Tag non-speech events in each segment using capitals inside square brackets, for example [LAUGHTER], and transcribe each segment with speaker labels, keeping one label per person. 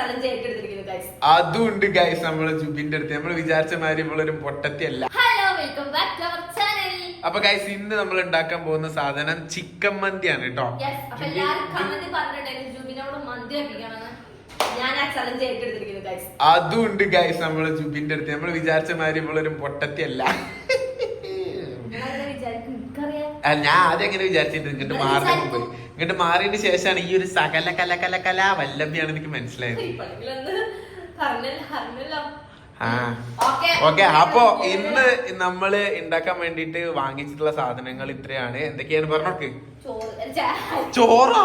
Speaker 1: ഏറ്റെടുത്തിരിക്കുന്നു guys
Speaker 2: നമ്മൾ നമ്മളെ ജുബിന്റെ അടുത്ത്. നമ്മൾ വിചാരിച്ച മാതിരി ഇവളൊരു പൊട്ടത്തിയല്ല. അപ്പൊ ഗൈസ് ഇന്ന് നമ്മൾ ഉണ്ടാക്കാൻ പോകുന്ന സാധനം ചിക്കൻ മന്തിയാണ് കേട്ടോ.
Speaker 1: അതുണ്ട് ഗൈസ്
Speaker 2: നമ്മൾ നമ്മളെ ജുബിന്റെ അടുത്ത്. നമ്മൾ വിചാരിച്ച മാതിരി ഇവളൊരു പൊട്ടത്തിയല്ല. ഞാൻ ആദ്യം എങ്ങനെ വിചാരിച്ചിട്ട് ഇങ്ങോട്ട് മാറിയ മുമ്പ് ഇങ്ങോട്ട് മാറിയതിന് ശേഷമാണ് ഈ ഒരു സകല കല കല കല വല്ലഭിയാണ് എനിക്ക് മനസ്സിലായത്.
Speaker 1: ഓക്കെ.
Speaker 2: അപ്പോ ഇന്ന് നമ്മൾ ഉണ്ടാക്കാൻ വേണ്ടിട്ട് വാങ്ങിച്ചിട്ടുള്ള സാധനങ്ങൾ ഇത്രയാണ്. എന്തൊക്കെയാണ് പറഞ്ഞോക്ക്
Speaker 1: ചോറ്.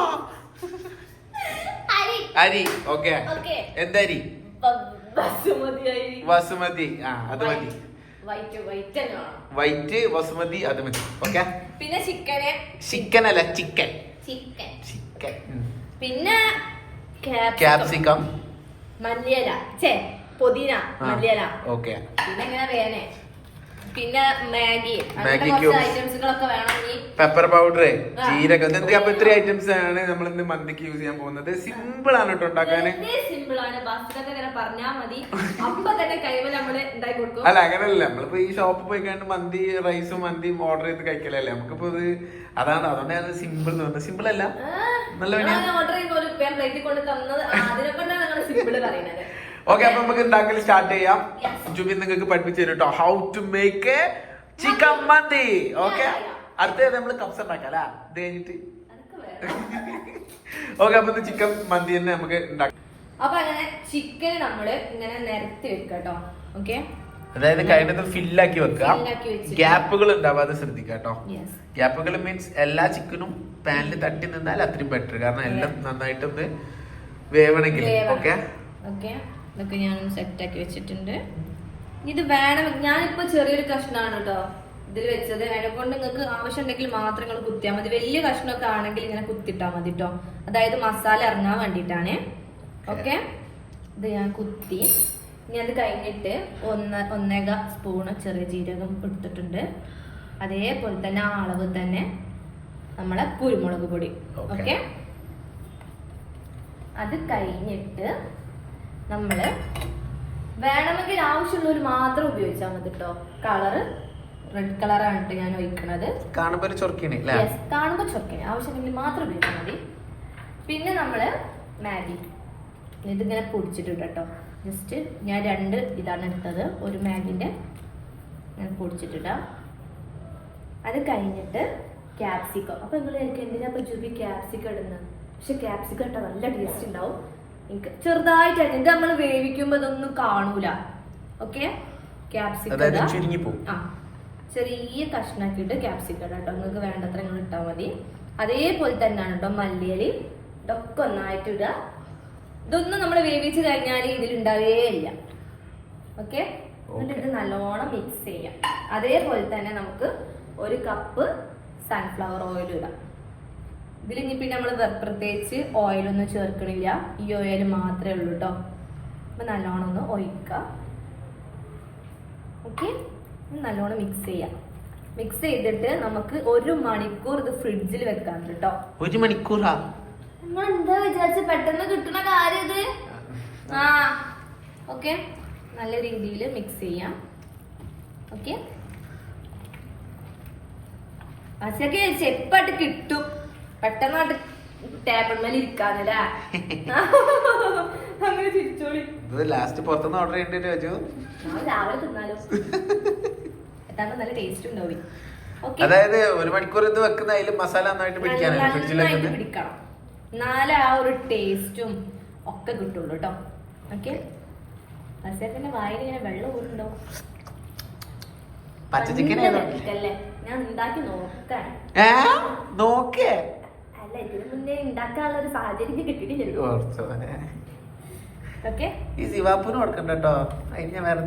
Speaker 1: അരി.
Speaker 2: ഓക്കെ. എന്തരി? വസുമതി ആ അത് മതി.
Speaker 1: വൈറ്റ്
Speaker 2: വസുമതി അത് മതി. ഓക്കെ.
Speaker 1: പിന്നെ ചിക്കന്.
Speaker 2: ചിക്കൻ അല്ല ചിക്കൻ.
Speaker 1: ചിക്കൻ
Speaker 2: ചിക്കൻ
Speaker 1: പിന്നെ
Speaker 2: ക്യാപ്സിക്കം
Speaker 1: മല്ലിയില. ചേ പുതിന. മല്ലിയില.
Speaker 2: ഓക്കെ.
Speaker 1: പിന്നെ ഇങ്ങനെ വേനെ പിന്നെ മാഗി. അങ്ങനത്തെ
Speaker 2: മാഗി
Speaker 1: ഐറ്റംസുകളൊക്കെ വേണമെങ്കിൽ
Speaker 2: പെപ്പർ പൗഡർ. ജീരകം ഇതെന്ത് അപ്പൊ ഇത്രയും ഐറ്റംസ് ആണ് നമ്മൾ ഇന്ന് മന്തിക്ക് യൂസ് ചെയ്യാൻ പോകുന്നത്? സിമ്പിൾ ആണ് കേട്ടോ ഉണ്ടാക്കാന്
Speaker 1: സിമ്പിൾ ആണ്. പറഞ്ഞാൽ മതി. അപ്പൊ തന്നെ കഴിയുമ്പോൾ നമ്മൾ ഉണ്ടാക്കി കൊടുക്കും.
Speaker 2: അല്ല അങ്ങനല്ല. നമ്മളിപ്പോ ഈ ഷോപ്പിൽ പോയി കണ്ട് മന്തി റൈസും മന്തിയും ഓർഡർ ചെയ്ത് കഴിക്കലല്ലേ? നമുക്കിപ്പോ ഇത് അതാണ് അതുകൊണ്ടാണ് സിമ്പിൾ എന്ന് പറഞ്ഞത്. സിമ്പിൾ അല്ല. നല്ല.
Speaker 1: ഓർഡർ ചെയ്ത് പ്ലേറ്റിൽ കൊണ്ട് തന്നത് അതിനെ കൊണ്ടാണ് നിങ്ങൾ സിമ്പിൾ പറയുന്നത്.
Speaker 2: ഓക്കെ അപ്പൊ നമുക്ക് ഉണ്ടാക്കൽ സ്റ്റാർട്ട് ചെയ്യാം.
Speaker 1: ജുബിൻ
Speaker 2: ജുബി നിങ്ങൾക്ക് പഠിപ്പിച്ചു തരും കേട്ടോ how to make a chicken mandi. Okay. അടുത്തത് നമ്മൾ കപ്സ് ഉണ്ടാക്കാം അല്ലേ? [LAUGHS] ഇത് കഴിഞ്ഞിട്ട്. ഓക്കെ അപ്പൊ ചിക്കൻ മന്തി തന്നെ നമുക്ക് ഉണ്ടാക്കാം.
Speaker 1: അപ്പൊ അങ്ങനെ ചിക്കൻ നമ്മൾ ഇങ്ങനെ നിരത്തി വെക്കുക കേട്ടോ ഓക്കെ
Speaker 2: അതായത് കഴിഞ്ഞത് ഫില്ലാക്കി വെക്കുക. ഗ്യാപ്പുകൾ ഉണ്ടാവാതെ ശ്രദ്ധിക്കുക കേട്ടോ. ഗ്യാപ്പുകൾ മീൻസ് എല്ലാ ചിക്കനും പാനിൽ തട്ടി നിന്നാൽ അത്രയും ബെറ്റർ കാരണം എല്ലാം നന്നായിട്ടൊന്ന് വേവണെങ്കിൽ ഓക്കെ
Speaker 1: ഓക്കെ ഇതൊക്കെ ഞാൻ സെറ്റ് ആക്കി വെച്ചിട്ടുണ്ട്. ഇത് വേണം. ഞാനിപ്പോ ചെറിയൊരു കഷ്ണമാണ് കേട്ടോ ഇതിൽ വെച്ചത്. അതിനെ കൊണ്ട് നിങ്ങൾക്ക് ആവശ്യം ഉണ്ടെങ്കിൽ മാത്രം നിങ്ങൾ കുത്തിയാൽ മതി. വലിയ കഷ്ണമൊക്കെ ആണെങ്കിൽ ഇങ്ങനെ കുത്തിട്ടാൽ മതി കേട്ടോ അതായത് മസാല ഇറങ്ങാൻ വേണ്ടിട്ടാണ് ഓക്കെ ഇത് ഞാൻ കുത്തി. ഇനി അത് കഴിഞ്ഞിട്ട് ഒന്ന് ഒന്നേക സ്പൂണ് ചെറിയ ജീരകം എടുത്തിട്ടുണ്ട്. അതേപോലെ തന്നെ ആ അളവ് തന്നെ നമ്മളെ കുരുമുളക് പൊടി. ഓക്കെ അത് കഴിഞ്ഞിട്ട് നമ്മൾ വേണമെങ്കിൽ ആവശ്യമുള്ളവർ മാത്രം ഉപയോഗിച്ചാൽ മതി കേട്ടോ കളറ് റെഡ് കളറാണ് കേട്ടോ ഞാൻ ഒഴിക്കണത്. കാണുമ്പോൾ കാണുമ്പോൾ ചൊറക്കണേ ആവശ്യമെങ്കിൽ മാത്രം ഉപയോഗിച്ചാൽ മതി. പിന്നെ നമ്മൾ മാഗി. ഇതിങ്ങനെ പൊടിച്ചിട്ടുണ്ട് കേട്ടോ ജസ്റ്റ് ഞാൻ രണ്ട് ഇതാണ് എടുത്തത്. ഒരു മാഗിന്റെ ഞാൻ പൊടിച്ചിട്ടിടാം അത് കഴിഞ്ഞിട്ട് ക്യാപ്സിക്കം അപ്പൊ നിങ്ങൾ എനിക്ക് എന്തിനാ ഇപ്പൊ ജൂബി ക്യാപ്സിക്കം ഇടുന്നത് പക്ഷെ ക്യാപ്സിക്കം ഇട്ടാൽ നല്ല ടേസ്റ്റ് ഉണ്ടാവും. എനിക്ക് ചെറുതായിട്ട് ഇത് നമ്മൾ വേവിക്കുമ്പോൾ ഇതൊന്നും കാണൂല. ഓക്കെ ക്യാപ്സിക്കം ആ. ചെറിയ കഷ്ണാക്കിയിട്ട് ക്യാപ്സിക്കം കേട്ടോ നിങ്ങൾക്ക് വേണ്ടത്ര നിങ്ങൾ ഇട്ടാൽ മതി. അതേപോലെ തന്നെയാണ് കേട്ടോ മല്ലിയലി ഇതൊക്കെ ഒന്നായിട്ട് ഇടുക ഇതൊന്നും നമ്മൾ വേവിച്ച് കഴിഞ്ഞാൽ ഇതിലുണ്ടാവേ ഇല്ല. ഓക്കെ എന്നിട്ട് ഇത് നല്ലോണം മിക്സ് ചെയ്യാം. അതേപോലെ തന്നെ നമുക്ക് ഒരു കപ്പ് സൺഫ്ലവർ ഓയിൽ ഇടാം. ഇതിൽ ഇനി പിന്നെ നമ്മൾ പ്രത്യേകിച്ച് ഓയിലൊന്നും ചേർക്കണില്ല. ഈ ഓയിൽ മാത്രമേ ഉള്ളൂ കേട്ടോ അപ്പം നല്ലോണം ഒന്ന് ഒഴിക്കാം. ഓക്കെ നല്ലോണം മിക്സ് ചെയ്യാം. മിക്സ് ചെയ്തിട്ട് നമുക്ക് ഒരു മണിക്കൂർ ഇത് ഫ്രിഡ്ജിൽ വെക്കാം കേട്ടോ
Speaker 2: ഒരു മണിക്കൂറാ?
Speaker 1: നമ്മൾ എന്താ വിചാരിച്ച പെട്ടെന്ന് കിട്ടുന്ന കാര്യം ഇത്? ആ. ഓക്കെ നല്ല രീതിയിൽ മിക്സ് ചെയ്യാം. ഓക്കെ അച്ഛക്ക് ചെപ്പായിട്ട് കിട്ടും. പെട്ടെന്നായിട്ട് ടേബിളിൽ മേലെ ഇരിക്കാന്നല്ലേ [LAUGHS] അങ്ങനെ ചിരിച്ചോളി.
Speaker 2: ഇത് ലാസ്റ്റ് പുറത്തുനിന്ന് ഓർഡർ ചെയ്യേണ്ടി വെച്ചു?
Speaker 1: രാവിലെ തിന്നാലോ. നല്ല ടേസ്റ്റ് ഉണ്ടാവും. ഓക്കെ
Speaker 2: അതായത് ഒരു മണിക്കൂർ ഇത് വെക്കുന്ന അതിൽ മസാല നന്നായിട്ട് പിടിക്കാനാണ്
Speaker 1: നന്നായിട്ട് പിടിക്കണം. എന്നാലേ ആ ഒരു ടേസ്റ്റും ഒക്കെ കിട്ടുള്ളൂ കേട്ടോ ഓക്കെ അസേഫിന്റെ വായിൽ ഇങ്ങനെ വെള്ളം ഊരുണ്ടോ
Speaker 2: പച്ച ചിക്കൻ
Speaker 1: ഞാൻ ഉണ്ടാക്കി നോക്കാൻ
Speaker 2: നോക്കേ
Speaker 1: അല്ല ഇതിനു മുന്നേ ഉണ്ടാക്കാനുള്ള ഒരു സാഹചര്യം
Speaker 2: കിട്ടിയിട്ടില്ല.
Speaker 1: ഓക്കെ?
Speaker 2: ഈ സിവാപ്പൂന് കൊടുക്കണ്ട കേട്ടോ. അതിന് ഞാൻ വേറെ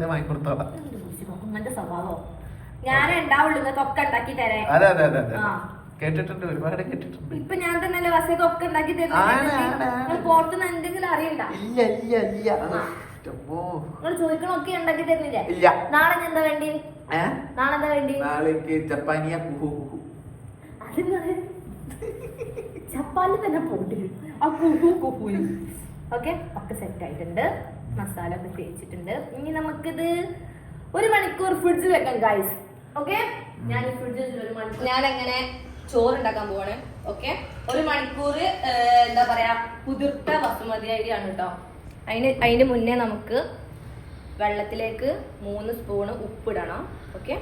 Speaker 1: സ്വഭാവം? ഞാൻ ഉണ്ടാവുള്ളൂ നിങ്ങൾക്ക് ഒക്കെ ഉണ്ടാക്കി
Speaker 2: അതെ അതെ അതെ അതെ.
Speaker 1: ആ.
Speaker 2: കേട്ടിട്ടുണ്ട് ഒരുപാട് കേട്ടിട്ടുണ്ട്.
Speaker 1: ഇപ്പൊ ഞാൻ തന്നെ ഒക്കെ ഉണ്ടാക്കി പുറത്തുനിന്ന് എന്തെങ്കിലും അറിയണ്ട.
Speaker 2: ഇല്ല ഇല്ല ഇല്ല.
Speaker 1: നിങ്ങൾ ഉണ്ടാക്കി തരുന്നില്ലേ?
Speaker 2: ഇല്ല.
Speaker 1: നാളെ എന്താ വേണ്ടി?
Speaker 2: ഏ?
Speaker 1: നാളെ എന്താ വേണ്ടി?
Speaker 2: നാളേക്ക് ജപ്പാനിയ കുഹു കുഹു
Speaker 1: അത് ചപ്പാലിൽ തന്നെ പോട്ടില്ല ആ കുഹു കുഹു ഓക്കെ? ഒക്കെ സെറ്റ് ആയിട്ടുണ്ട്. മസാല ഒക്കെ തേച്ചിട്ടുണ്ട്. ഇനി നമുക്കിത് ഒരു മണിക്കൂർ ഫ്രിഡ്ജിൽ വെക്കാം ഗൈസ് ഓക്കെ? ഞാൻ ഫ്രിഡ്ജിൽ ഒരു മണിക്കൂർ ഞാൻ എങ്ങനെ ചോറ് ഉണ്ടാക്കാൻ പോവാണ്. ഓക്കെ? ഒരു മണിക്കൂർ എന്താ പറയാ കുതിർത്ത ബസുമതി അരിയാണ് കേട്ടോ. അതിന് അതിന് മുന്നേ നമുക്ക് വെള്ളത്തിലേക്ക് മൂന്ന് സ്പൂണ് ഉപ്പിടണം ഓക്കെ?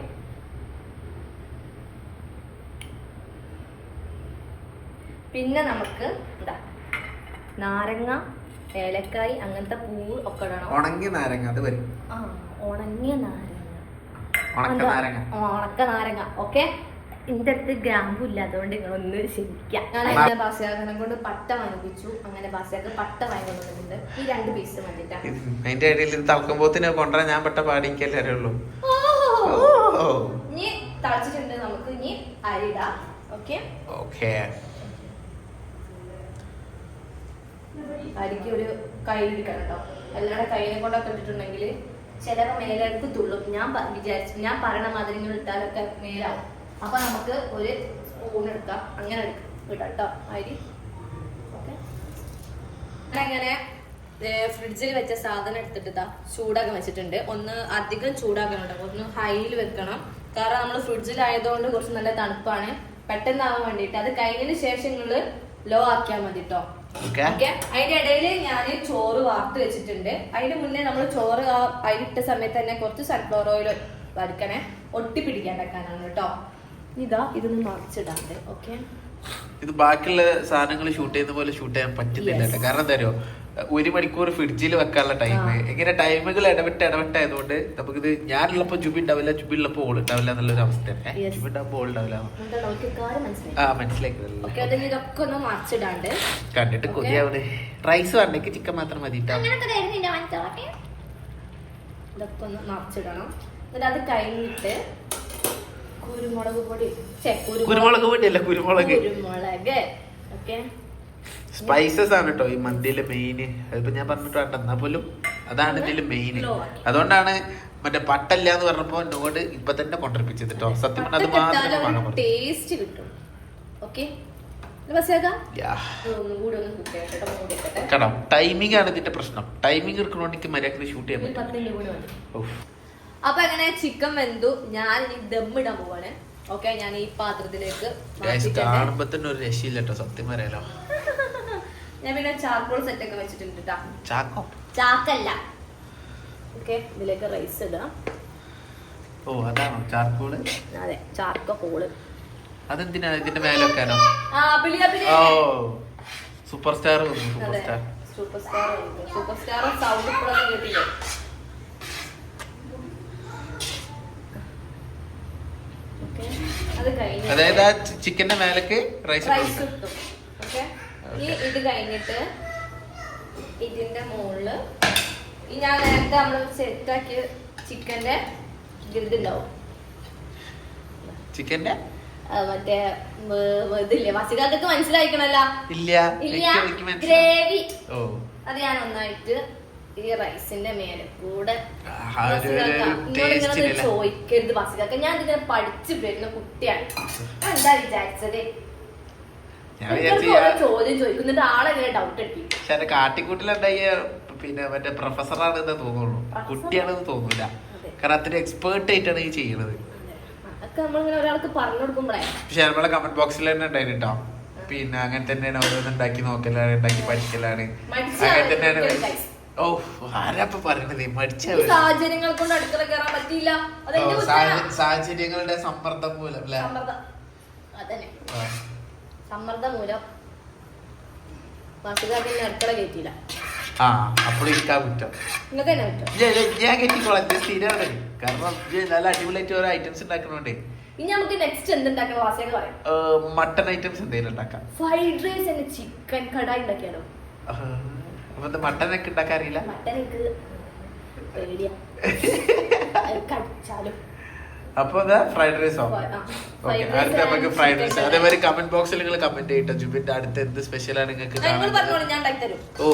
Speaker 1: പിന്നെ നമുക്ക് എന്താ? നാരങ്ങ ഏലക്കായി അങ്ങനത്തെ പൂവ് ഒക്കെ ഇടണം.
Speaker 2: ഉണങ്ങിയ നാരങ്ങ അത് വരും.
Speaker 1: ആ ഉണങ്ങിയ നാരങ്ങ.
Speaker 2: ഉണക്ക നാരങ്ങ.
Speaker 1: ഉണക്ക നാരങ്ങ. ഓക്കെ? എന്റെ അടുത്ത് ഗ്രാമ്പു ഇല്ല അതുകൊണ്ട് നിങ്ങൾ ഒന്ന് ശരിക്കാം ഞാൻ എന്റെ ബാസ്യാകനം കൊണ്ട് പട്ട വാങ്ങിപ്പിച്ചു. അങ്ങനെ ബാസ്യാക്ക് പട്ട വാങ്ങിക്കൊണ്ടിട്ടുണ്ട് ഈ രണ്ട് പീസ് മതിട്ടാ
Speaker 2: ഇത് അതിന്റെ ഇടയിൽ ഇത് തളക്കുമ്പോത്തിന് കൊണ്ടുവരാൻ ഞാൻ പെട്ട പാടിക്കല്ലേ അറിയുള്ളൂ.
Speaker 1: ഓ ഇനി തളിച്ചിട്ടുണ്ട് നമുക്ക് ഇനി അരിടാം ഓക്കെ?
Speaker 2: ഓക്കെ.
Speaker 1: അരിക്ക് ഒരു കൈ എടുക്കണം കേട്ടോ അല്ലാതെ കൈനെ കൊണ്ടൊക്കെ ഇട്ടിട്ടുണ്ടെങ്കിൽ ചിലവ് മേലെടുത്ത് തുള്ളും. ഞാൻ വിചാരിച്ചു. ഞാൻ പറയണ മാതിരി ഇട്ടാലൊക്കെ മേലാവും. അപ്പൊ നമുക്ക് ഒരു സ്പൂൺ എടുക്കാം. അങ്ങനെ ഇടാം കേട്ടോ അരി. ഓക്കെ. അങ്ങനെ ഫ്രിഡ്ജിൽ വെച്ച സാധനം എടുത്തിട്ട് ഇതാ ചൂടാക്കാൻ വെച്ചിട്ടുണ്ട്. ഒന്ന് അധികം ചൂടാക്കണം കേട്ടോ ഒന്ന് ഹൈയിൽ വെക്കണം. കാരണം നമ്മൾ ഫ്രിഡ്ജിലായതുകൊണ്ട് കുറച്ച് നല്ല തണുപ്പാണ്. പെട്ടെന്നാവാൻ വേണ്ടിയിട്ട്. അത് കഴിഞ്ഞതിന് ശേഷം നിങ്ങൾ ലോ ആക്കിയാൽ മതി കേട്ടോ അതിന്റെ ഇടയിൽ ഞാൻ ചോറ് വാർത്ത് വെച്ചിട്ടുണ്ട്. അതിന് മുന്നേ നമ്മൾ ചോറ് അരിട്ട സമയത്ത് തന്നെ കുറച്ച് സൺഫ്ലവർ ഓയിൽ വറുക്കണേ. ഒട്ടി വെക്കാനാണ് കേട്ടോ. ഇതാ ഇതൊന്ന് മറിച്ചിടാണ്ട്. ഓക്കെ.
Speaker 2: ഇത് ബാക്കിയുള്ള സാധനങ്ങൾ ഷൂട്ട് ചെയ്യുന്ന പോലെ ഷൂട്ട് ചെയ്യാൻ പറ്റുന്നില്ല കേട്ടോ. കാരണം എന്താ അറിയോ? ഒരു മണിക്കൂർ ഫ്രിഡ്ജിൽ വെക്കാനുള്ള ടൈം. ഇങ്ങനെ ടൈമുകൾ ഇടവിട്ട് ഇടവിട്ടായതുകൊണ്ട് നമുക്കിത് ഞാനുള്ളപ്പോ ജുബി ഉണ്ടാവില്ല ജുബി ഉള്ളപ്പോ ഓൾ ഉണ്ടാവില്ല എന്നുള്ളൊരു അവസ്ഥ. ജുബി ഉണ്ടാകുമ്പോൾ ഓൾ ഉണ്ടാവില്ല. ആ
Speaker 1: ഒന്ന്
Speaker 2: കണ്ടിട്ട്
Speaker 1: Okay.
Speaker 2: റൈസ് വേണ്ടെങ്കിൽ ചിക്കൻ മാത്രം മതി
Speaker 1: മനസ്സിലാക്കി ഇതൊക്കെ ഒന്ന് മറച്ചിടണം. എന്നിട്ട് അത് കഴിഞ്ഞിട്ട് കുരുമുളക് പൊടി. അല്ല
Speaker 2: കുരുമുളക് കുരുമുളക്
Speaker 1: കുരുമുളക്. ഓക്കെ.
Speaker 2: സ്പൈസസ് ആണ് കേട്ടോ ഈ മന്തിയിലെ മെയിൻ അതിപ്പോ ഞാൻ പറഞ്ഞിട്ട് വേണ്ട എന്നാ പോലും അതാണ് ഇതിൽ മെയിൻ അതുകൊണ്ടാണ് മറ്റേ പട്ടല്ല എന്ന് പറഞ്ഞപ്പോ എന്നോട് ഇപ്പൊ തന്നെ കൊണ്ടിരിപ്പിച്ചത് കേട്ടോ സത്യം പറഞ്ഞാൽ അത്
Speaker 1: ടേസ്റ്റ് കിട്ടും. ഓക്കെ.
Speaker 2: ടൈമിംഗ് ആണ് ഇതിന്റെ പ്രശ്നം. ടൈമിംഗ് എടുക്കണോണ്ട് എനിക്ക് മര്യാദയ്ക്ക് ഷൂട്ട് ചെയ്യാൻ പറ്റും
Speaker 1: അപ്പൊ അങ്ങനെ ചിക്കൻ വെന്തു? ഞാൻ ഇനി ദമ്മിടാൻ പോവാണ്. ഓക്കെ ഞാൻ ഈ പാത്രത്തിലേക്ക്.
Speaker 2: കാണുമ്പോ തന്നെ ഒരു രക്ഷയില്ല കേട്ടോ സത്യം പറയാലോ. [LAUGHS]
Speaker 1: ഞാൻ പിന്നെ ചാർക്കോൾ സെറ്റ് ഒക്കെ വെച്ചിട്ടുണ്ട് ട്ടാ.
Speaker 2: ചാക്കോ?
Speaker 1: ചാക്കല്ല. ഓക്കെ ഇതിലേക്ക് റൈസ് ഇടാം.
Speaker 2: ഓ അതാണോ ചാർക്കോൾ?
Speaker 1: അതെ ചാർക്ക ഹോൾ.
Speaker 2: അതെന്തിനാ ഇതിന്റെ മേലെ വെക്കാനോ? ഓ super star super star
Speaker 1: super star super star sound ഇപ്പോഴൊന്നും കേട്ടില്ലേ ഓക്കെ അത് കഴിഞ്ഞു
Speaker 2: അതായത് ആ ചിക്കന്റെ മേലേക്ക് റൈസ്
Speaker 1: റൈസ് ഓക്കെ. ഇത് കഴിഞ്ഞിട്ട് ഇതിന്റെ മുകളിൽ ഞാൻ നേരത്തെ നമ്മൾ സെറ്റാക്കിയ ചിക്കന്റെ ഇതുണ്ടാവും
Speaker 2: ചിക്കന്റെ?
Speaker 1: മറ്റേ ഇതില്ലേ? വസികാർക്ക് മനസ്സിലായിക്കണല്ലോ?
Speaker 2: ഇല്ല.
Speaker 1: ഗ്രേവി. അത് ഞാൻ ഒന്നായിട്ട് ഈ റൈസിന്റെ മേലെ കൂടെ ഇങ്ങനെ ചോദിക്കരുത് ബസികാക്ക ഞാൻ ഇതിനെ പഠിച്ചു വരുന്ന കുട്ടിയാണ്. ഞാൻ എന്താ വിചാരിച്ചത്? ചോദ്യം ഡൗട്ട് അടിക്കും.
Speaker 2: കാട്ടിക്കൂട്ടിലുണ്ടായ പിന്നെ മറ്റേ പ്രൊഫസറാണെന്ന് തോന്നുള്ളൂ? കുട്ടിയാണെന്ന് തോന്നൂല. കാരണം അത്ര എക്സ്പേർട്ട് ആയിട്ടാണ് ഈ ചെയ്യുന്നത് പക്ഷെ നമ്മളെ കമന്റ് ബോക്സിൽ തന്നെ ഉണ്ടായിരുന്നു കേട്ടോ പിന്നെ അങ്ങനെ തന്നെയാണ് ഓരോന്ന് ഉണ്ടാക്കി നോക്കലാണ് ഉണ്ടാക്കി പഠിക്കലാണ്. അങ്ങനെ തന്നെയാണ്. ഓ പറയണത്
Speaker 1: സാഹചര്യങ്ങൾ കൊണ്ട് അടുക്കള കയറാൻ പറ്റിയില്ല.
Speaker 2: സാഹചര്യങ്ങളുടെ സമ്മർദ്ദം മൂലം അല്ലേ?
Speaker 1: അതന്നെ. സമ്മർദ്ദം മൂലം. അടുക്കള കയറ്റിയില്ല.
Speaker 2: ആ അപ്പോൾ കുറ്റം. ഞാൻ- കെട്ടിക്കോളാം. സ്ഥിരമാണ് കാരണം നല്ല അടിപൊളിയായിട്ട് ഓരോ ഐറ്റംസ് ഉണ്ടാക്കണോണ്ടേ.
Speaker 1: ഇനി നമുക്ക് നെക്സ്റ്റ് എന്തുണ്ടാക്കണം? വാസിയൊക്കെ പറയാം.
Speaker 2: മട്ടൺ ഐറ്റംസ് എന്തെങ്കിലും ഉണ്ടാക്കാം.
Speaker 1: ഫ്രൈഡ് റൈസ് ചിക്കൻ കടായി ഉണ്ടാക്കിയാലോ?
Speaker 2: അപ്പൊ മട്ടൺ ഒക്കെ ഉണ്ടാക്കാൻ അറിയില്ല അപ്പൊ അതാ ഫ്രൈഡ് റൈസോ
Speaker 1: ആ,
Speaker 2: ഓക്കെ അടുത്ത നമുക്ക് ഫ്രൈഡ് റൈസ്. അതേമാതിരി കമന്റ് ബോക്സിൽ നിങ്ങൾ കമന്റ് ചെയ്യട്ടോ ജുബിന്റെ അടുത്ത് എന്ത് സ്പെഷ്യലാണ് നിങ്ങൾക്ക്
Speaker 1: ആ, നിങ്ങൾ പറഞ്ഞോളൂ ഞാൻ ഉണ്ടാക്കി തരും.
Speaker 2: ഓ.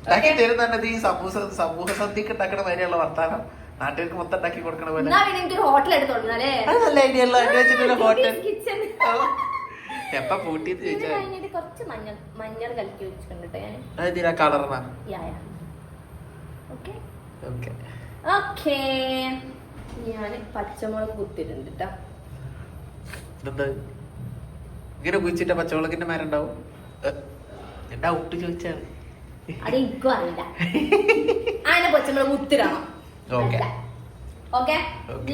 Speaker 2: ഉണ്ടാക്കി തരുന്നുണ്ട് ഈ സമൂഹ സമൂഹ സദ്യക്ക് ഉണ്ടാക്കണ മാതിരിയുള്ള വർത്താനം. നാട്ടുകാർക്ക് മൊത്തം ഉണ്ടാക്കി കൊടുക്കണ പോലെ. നല്ല ഐഡിയ ഉള്ള ഹോട്ടൽ എപ്പ
Speaker 1: കഴിഞ്ഞിട്ട് കുറച്ച് മഞ്ഞൾ മഞ്ഞൾ കലക്കി വെച്ചിട്ടുണ്ട് കേട്ടോ ഞാൻ
Speaker 2: അതിനാ കളർന്നാ
Speaker 1: yeah yeah. Okay.
Speaker 2: Okay.
Speaker 1: Okay. ഞാൻ പച്ചമുളക് കുത്തിയിട്ടുണ്ട് കേട്ടോ
Speaker 2: ഇതെന്താ? ഇങ്ങനെ കുഴിച്ചിട്ട പച്ചമുളകിന്റെ മരം ഉണ്ടാവും? എന്റെ ഔട്ട് ചോദിച്ചാണ്
Speaker 1: അത് എനിക്കും അറിയില്ല. അതിനെ പച്ചമുളക് കുത്തിടണം.
Speaker 2: ഓക്കെ.
Speaker 1: ഓക്കെ?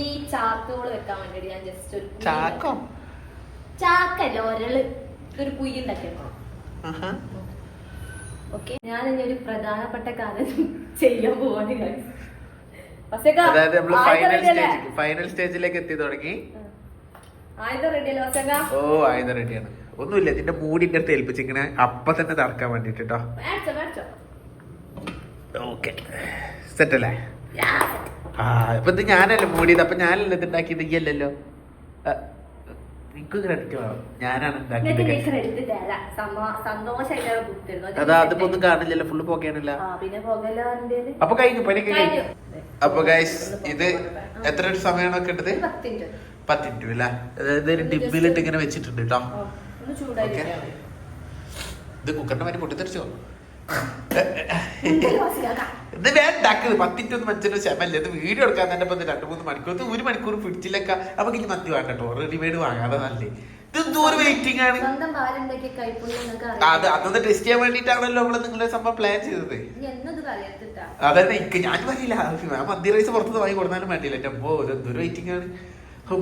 Speaker 1: ഈ ചാക്കുകൾ വെക്കാൻ വേണ്ടിട്ട് ഞാൻ ജസ്റ്റ് ഒരു
Speaker 2: ചാക്കോ?
Speaker 1: ചാക്കല്ല ഒരൾ? ഒരു
Speaker 2: കുയ്യുണ്ടൊക്കെ.
Speaker 1: ഓക്കെ ഞാൻ ഇനി ഒരു പ്രധാനപ്പെട്ട കാര്യം ചെയ്യാൻ പോവാണ്
Speaker 2: അതായത്
Speaker 1: നമ്മൾ
Speaker 2: ഫൈനൽ സ്റ്റേജ് ഫൈനൽ സ്റ്റേജിലേക്ക് എത്തി തുടങ്ങി. ഓ ആയുധ റെഡിയാണ്. ഒന്നുമില്ല ഇതിന്റെ മൂടിന്റെ അടുത്ത് ഏൽപ്പിച്ചിങ്ങനെ അപ്പൊ തന്നെ തറക്കാൻ വേണ്ടിട്ട് കേട്ടോ. ഓക്കെ. സെറ്റ് അല്ലേ ആ ഇപ്പൊ ഇത് ഞാനല്ലേ മൂടിയത്? അപ്പൊ ഞാനല്ലേ ഇത് ഉണ്ടാക്കിയത്? ഈ അല്ലല്ലോ എനിക്ക് ക്രെഡിറ്റ് വേണം. ഞാനാണ്.
Speaker 1: അതാ
Speaker 2: അതിപ്പോ ഒന്നും കാണില്ലല്ലോ. ഫുള്ള് പോകാനില്ല. അപ്പൊ കഴിഞ്ഞു പണിക്ക് കഴിഞ്ഞു.
Speaker 1: കഴിഞ്ഞു.
Speaker 2: അപ്പൊ ഗൈസ് ഇത് എത്ര സമയമാണ് ഒക്കെ
Speaker 1: പത്ത്.
Speaker 2: പത്ത് മിനിറ്റ് അല്ലേ? അതായത് ഒരു ഡിബിലിട്ട് ഇങ്ങനെ വെച്ചിട്ടുണ്ട് കേട്ടോ. ഇത് കുക്കറിന്റെ മാതിരി പൊട്ടിത്തെറിച്ചോ?
Speaker 1: ഉണ്ടല്ലോ വേണ്ടാക്കത്
Speaker 2: ഇത് ഒന്ന് മനുഷ്യന്റെ ശമല്ല. ഇത് വീഡിയോ എടുക്കാൻ തന്നെ ഇപ്പൊ ഇത് രണ്ട് മൂന്ന് മണിക്കൂർ. ഇത് ഒരു മണിക്കൂർ ഫ്രിഡ്ജിലൊക്കെ നമുക്ക് ഇനി മത്തി വാങ്ങട്ടോ കേട്ടോ. റെഡിമെയ്ഡ് വാങ്ങാതെ നല്ലേ. ഇത് ഒരു വെയിറ്റിംഗ് ആണ്. അത് അതൊന്ന് ടെസ്റ്റ് ചെയ്യാൻ വേണ്ടിട്ടാണല്ലോ നമ്മൾ നിങ്ങളെ സംഭവം പ്ലാൻ ചെയ്തത്. അതന്നെ എനിക്ക് ഞാൻ പറയില്ല. മന്തി റൈസ് പുറത്തുനിന്ന് വാങ്ങി കൊടുത്താലും വേണ്ടിയില്ല. എന്റെ അപ്പോ എന്തൊരു വെയിറ്റിംഗ് ആണ്.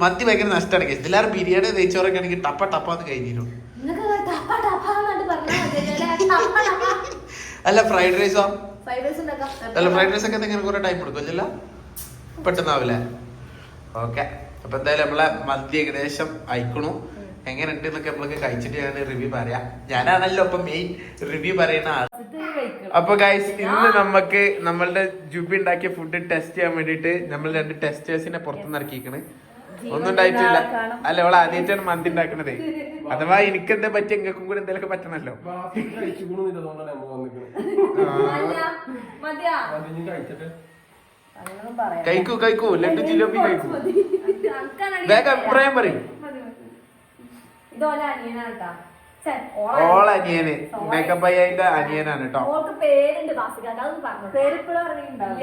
Speaker 2: മന്തി ഭയങ്കര നഷ്ടമാണ് എല്ലാവരും ബിരിയാണി നെയ്ച്ചോറൊക്കെ ആണെങ്കിൽ ടപ്പ ടപ്പാന്ന് കഴിഞ്ഞിരുന്നു അല്ല ഫ്രൈഡ് റൈസോ അല്ല ഫ്രൈഡ് റൈസ് ഒക്കെ എന്തെങ്കിലും കുറെ ടൈം എടുക്കും അല്ലല്ലോ പെട്ടെന്നാവില്ലേ ഓക്കെ അപ്പൊ എന്തായാലും നമ്മളെ മന്തി ഏകദേശം അയക്കണു. എങ്ങനെ ഉണ്ട് എന്നൊക്കെ നമ്മളൊക്കെ കഴിച്ചിട്ട് ഞാൻ റിവ്യൂ പറയാം. ഞാനാണല്ലോ ഇപ്പൊ മെയിൻ റിവ്യൂ പറയുന്ന ആൾ. അപ്പൊ ഗൈസ് ഇന്ന് നമുക്ക് നമ്മളുടെ ജുബി ഉണ്ടാക്കിയ ഫുഡ് ടെസ്റ്റ് ചെയ്യാൻ വേണ്ടിട്ട് നമ്മൾ രണ്ട് ടെസ്റ്റേഴ്സിനെ പുറത്തുനിന്ന് ഇറക്കിക്കണ് ഒന്നും ഉണ്ടായിട്ടില്ല. അല്ല അവൾ ആദ്യമായിട്ടാണ് മന്തി ഉണ്ടാക്കണത്. [LAUGHS] അഥവാ എനിക്ക് എന്താ പറ്റിയ എങ്ങൾക്കും കൂടെ എന്തെങ്കിലും പറ്റണല്ലോ. കഴിക്കൂ കഴിക്കൂ. ലഡു ജിലോബി കഴിക്കൂ. വേഗം അഭിപ്രായം പറയും. ഓൾ അനിയന്. മേക്കപ്പ് അയ്യായിന്റെ അനിയനാണ് കേട്ടോ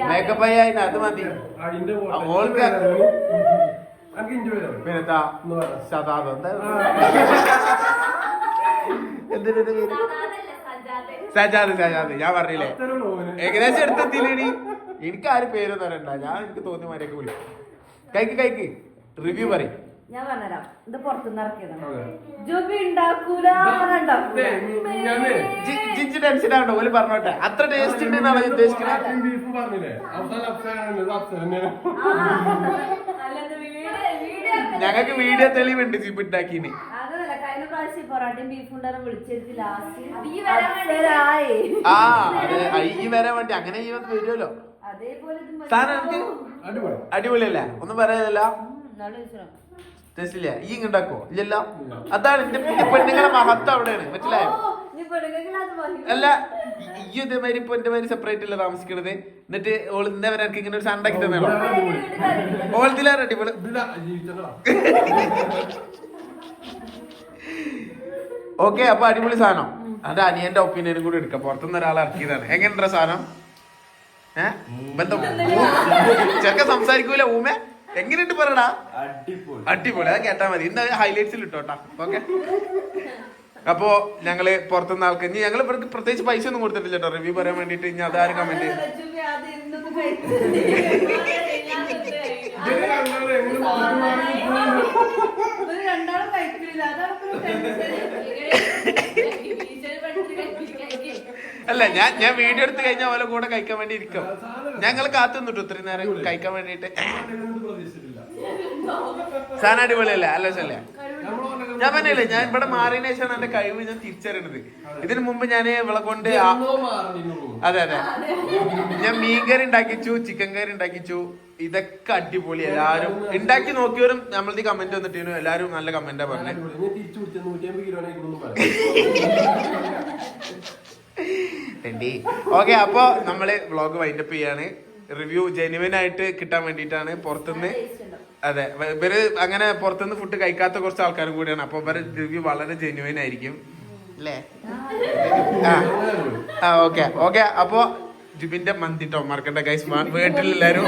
Speaker 2: മേക്കപ്പ് അയ്യന് അത് മതി. ആ, ഓൾക്ക് പിന്നെത്താ എന്തിനു
Speaker 1: സജാദ്?
Speaker 2: സജാദ് ഞാൻ പറഞ്ഞില്ലേ. ഏകദേശം എടുത്തെത്തിയില്ലേടി? എനിക്ക് ആരും പേര് തരണ്ട. ഞാൻ എനിക്ക് തോന്നിയ മാതിരിയൊക്കെ വിളിക്കും. കൈക്ക് കൈക്ക്. റിവ്യൂ പറയും.
Speaker 1: ഞാൻ പറഞ്ഞുതരാം. ഇത് പുറത്തുനിന്ന് ഇറക്കിയതാണ്.
Speaker 2: ഓൽ പറഞ്ഞോട്ടെ. അത്ര ടേസ്റ്റ് ഉണ്ട് എന്നാണ് ഉദ്ദേശിക്കുന്നത് ഞങ്ങൾക്ക് വീഡിയോ തെളിവുണ്ട് ജിബ് ഉണ്ടാക്കിന് ആ ഈ വരാൻ വേണ്ടി അങ്ങനെ ഈ വരുമല്ലോ അടിപൊളിയല്ലേ? ഒന്നും പറയാനല്ലോ
Speaker 1: ടേസ്റ്റാണ്.
Speaker 2: ഈ ഉണ്ടാക്കോ. ഇല്ലല്ലോ? അതാണ് എന്റെ പെണ്ണുങ്ങളെ മഹത്വം അവിടെയാണ്. മനസ്സിലായോ. അല്ല ഈ- ഇതേമാതിരി ഇപ്പൊ എന്റെ മാതിരി സെപ്പറേറ്റ് അല്ല താമസിക്കണത്? എന്നിട്ട് ഓൾ എന്താ വരെ ഇങ്ങനെ ഒരു സണ്ടാക്കി തന്നോ ഓളത്തിലാ അടിപൊളി. ഓക്കെ അപ്പൊ അടിപൊളി സാധനം. അത് അനിയന്റെ ഒപ്പീനിയനും കൂടി എടുക്കാം. പുറത്തുനിന്ന് ഒരാൾ ഇറക്കിയതാണ്. എങ്ങനെയുണ്ട സാധനം? ഏഹ് ബന്ധം? ചെറുക്ക സംസാരിക്കൂല ഊമേ? എങ്ങനെയുണ്ട് പറയടാ?
Speaker 3: അടിപൊളി.
Speaker 2: അടിപൊളി. അത് കേട്ടാ മതി. ഇന്ന് ഹൈലൈറ്റ്സിൽ ഇട്ടോട്ടാ. ഓക്കെ? അപ്പോ ഞങ്ങൾ പുറത്തുനിന്ന് ആൾക്ക് ഇനി ഞങ്ങൾ ഇവർക്ക് പ്രത്യേകിച്ച് പൈസ ഒന്നും കൊടുത്തിട്ടില്ല കേട്ടോ. റിവ്യൂ പറയാൻ വേണ്ടിട്ട് ഇനി അതാരും കമന്റ് അല്ല ഞാൻ ഞാൻ വീഡിയോ എടുത്ത് കഴിഞ്ഞാൽ ഓലെ കൂടെ കഴിക്കാൻ വേണ്ടി ഇരിക്കും. ഞങ്ങൾ കാത്തു നിന്നിട്ടു ഇത്രയും നേരം കഴിക്കാൻ
Speaker 3: പ്രതീക്ഷിച്ചിട്ടില്ല.
Speaker 2: സാധനം അടിപൊളിയല്ലേ? അല്ല ശല്ലേ ഞാൻ പറഞ്ഞില്ലേ ഞാൻ ഇവിടെ മാറിയതിനു ശേഷമാണ് എന്റെ കഴിവ് ഞാൻ തിരിച്ചറിയണത് ഇതിനു മുമ്പ് ഞാൻ ഇവളെ കൊണ്ട് അതെ അതെ. ഞാൻ മീൻ കറി ഉണ്ടാക്കിച്ചു ചിക്കൻ കറി ഉണ്ടാക്കിച്ചു. ഇതൊക്കെ അടിപൊളി എല്ലാരും. ഉണ്ടാക്കി നോക്കിയവരും നമ്മളത് കമന്റ് വന്നിട്ടു എല്ലാരും നല്ല കമന്റാ പറഞ്ഞത് ഓക്കെ അപ്പൊ നമ്മൾ വ്ളോഗ് വൈൻഡപ്പ് ചെയ്യാണ്. റിവ്യൂ ജെന്യുവൻ ആയിട്ട് കിട്ടാൻ വേണ്ടിയിട്ടാണ് പുറത്തുനിന്ന് അതെ ഇവർ അങ്ങനെ പുറത്തുനിന്ന് ഫുഡ് കഴിക്കാത്ത കുറച്ച് ആൾക്കാരും കൂടിയാണ്. അപ്പൊ ഇവരെ റിവ്യൂ വളരെ ജെന്യുവൻ ആയിരിക്കും. അല്ലേ? ആ ഓക്കെ ഓക്കെ അപ്പൊ ജുബിന്റെ മന്തി ട്ടോ മറക്കണ്ട ഗൈസ് വീട്ടിൽ എല്ലാരും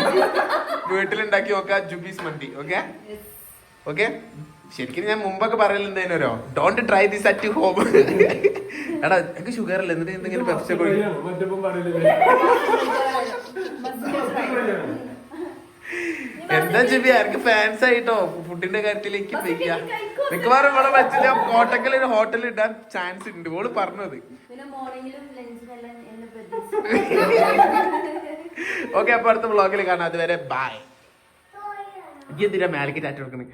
Speaker 2: വീട്ടിലുണ്ടാക്കി നോക്ക ജുബീസ് മന്തി ഓക്കെ ഓക്കെ ശരിക്കും ഞാൻ മുമ്പൊക്കെ പറയലുണ്ടേനോ don't try this at home എടാ എനിക്ക് ഷുഗർ അല്ല? എന്നിട്ട് എന്തെങ്കിലും പെപ്സി [LAUGHS] ഒക്കെ ഒഴി-
Speaker 3: മറ്റപ്പം പറയില്ലേ
Speaker 2: എന്താ ജുബി ആർക്ക് ഫാൻസ് ആയിട്ടോ? ഫുഡിന്റെ കാര്യത്തിലേക്ക് മിക്കവാറും ഇവിടെ വെച്ചില്ല കോട്ടക്കൽ ഒരു ഹോട്ടലിൽ ഇടാൻ ചാൻസ് ഉണ്ട്. ഓൾ പറഞ്ഞത്. [LAUGHS] ഓക്കെ അപ്പൊ അടുത്ത ബ്ലോഗിൽ കാണാം. അതുവരെ ബായ് എന്തിനാ മേലേക്ക് ചാറ്റ് കൊടുക്കണേ [LAUGHS]